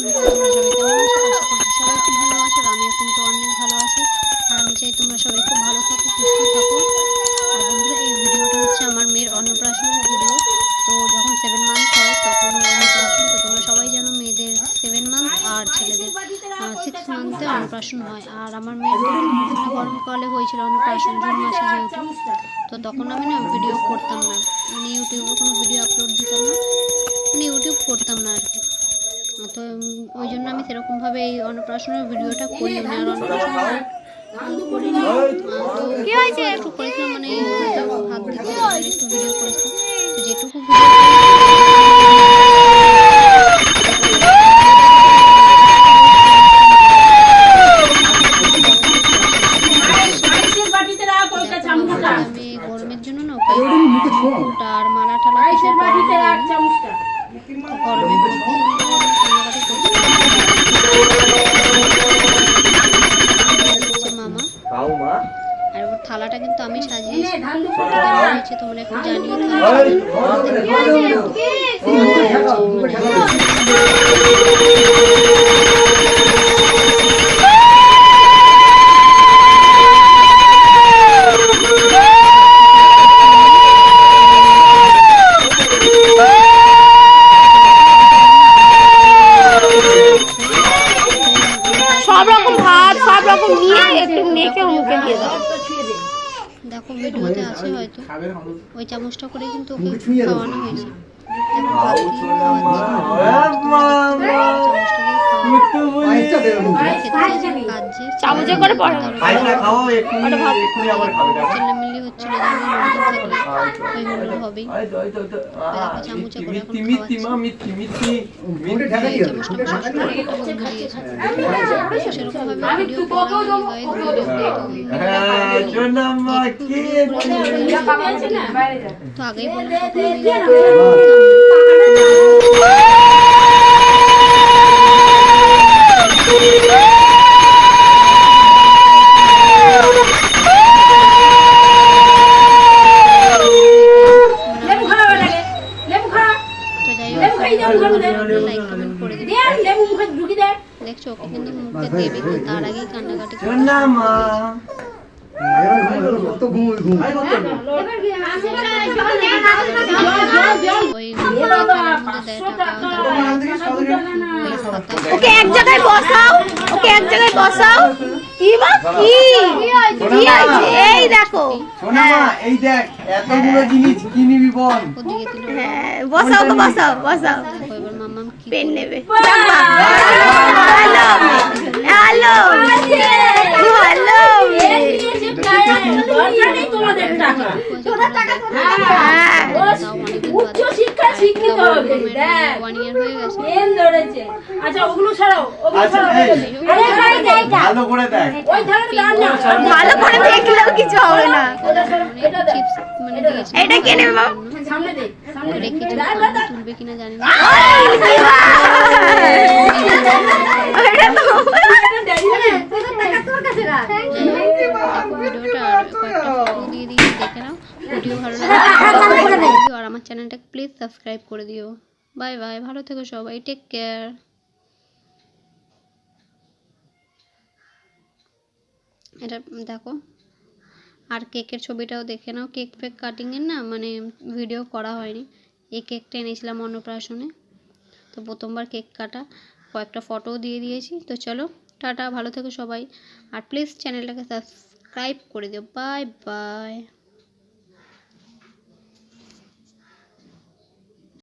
তোমরা সবাই কেমন আছো আশা করছি সবাই খুব ভালো আছো আর আমিও কিন্তু অনেক ভালো আছি আর বন্ধুরা এই ভিডিওটা হচ্ছে আমার মেয়ের অন্নপ্রাশনের ভিডিও তো যখন সেভেন মান্থ হয় তখন অন্নপ্রাশন তো তোমরা সবাই জানো মেয়েদের সেভেন মান্থ আর ছেলেদের সিক্স মান্থে অন্নপ্রাশন হয় আর আমার মেয়ের গরমকালে হয়েছিল অন্নপ্রাশন জুন যেহেতু তো তখন আমি না ভিডিও করতাম না মানে ইউটিউবে কোনো ভিডিও আপলোড দিতাম মানে ইউটিউব করতাম না আর কি তো ওই জন্য আমি সেরকমভাবে এই অন্নপ্রাশনের ভিডিওটা করি না আর অন্নপ্রাশন করিনি কি হয়েছে? একটু করেছিলাম মানে হাত একটু ভিডিও করেছিলাম। তো যেটুকু ভিডিও আমি গরমের জন্য না আর মালা টালা গরমে প্রচুর কান্নাকাটি করছে। হচ্ছে মামা খাও মা আর ওর থালাটা কিন্তু আমি সাজিয়েছি কেমন হয়েছে তোমরা একটু জানিও সব রকম ভাত সব রকম নিয়ে একটু মেখে মুখে দিয়ে দাও দেখো ভিডিওতে আছে হয়তো। ওই চামচটা করে কিন্তু ওকে খাওয়ানো হয়েছে। চামচে করে চিল্লামিল্লি হচ্ছিল ওই হলো হবেই। চামচে এখন সেরকম ভাবে ভিডিও করা হয়নি। দেখছ ওকে কিন্তু মুখে দেবে তার আগেই কান্নাকাটি ওকে এক জায়গায় বসাও ওকে এক জায়গায় বসাও। কি বা কি? কি হয়েছে? এই দেখো। সোনা এই দেখ এতগুলো জিনিস কি নিবি বল? হ্যাঁ বসাও বসাও বসাও। পেন নেবে। হ্যাঁ অনেকদিন শিক্ষা শিক্ষিত হবে দেখ ওয়ান ইয়ার হয়ে গেছে ট্রেন ধরেছে আচ্ছা ওগুলো ছাড়াও ওগুলো আচ্ছা ছাড়াও আরে ভাই দেখ ভালো করে দেখ ওই ধারে দাঁড় না ভালো করে দেখলেও কিছু হবে না এটা দেখ চিপস মানে দিয়েছে এটা কে নেবে বাবা? সামনে দেখ সামনে দেখ রেখেছি দাঁড়, সামনে দাঁড়, তুলবে কিনা জানি না এটা তো দেখো ভিডিওটা আর কয়েকটা ফটো দিয়ে দিয়ে দেখে নাও ভিডিও ভালো লাগলে আর আমার চ্যানেলটাকে প্লিজ সাবস্ক্রাইব করে দিও। বাই বাই, ভালো থেকো সবাই টেক কেয়ার এটা দেখো, আর কেকের ছবিটাও দেখে নাও। কেক ফেক কাটিংয়ের না মানে ভিডিও করা হয়নি। এই কেকটা এনেছিলাম অন্নপ্রাশনে, তো প্রথমবার কেক কাটা। কয়েকটা ফটোও দিয়ে দিয়েছি, তো চলো, টাটা, ভালো থেকো সবাই। আর প্লিজ চ্যানেলটাকে সাবস্ক্রাইব করে দিও। Bye bye.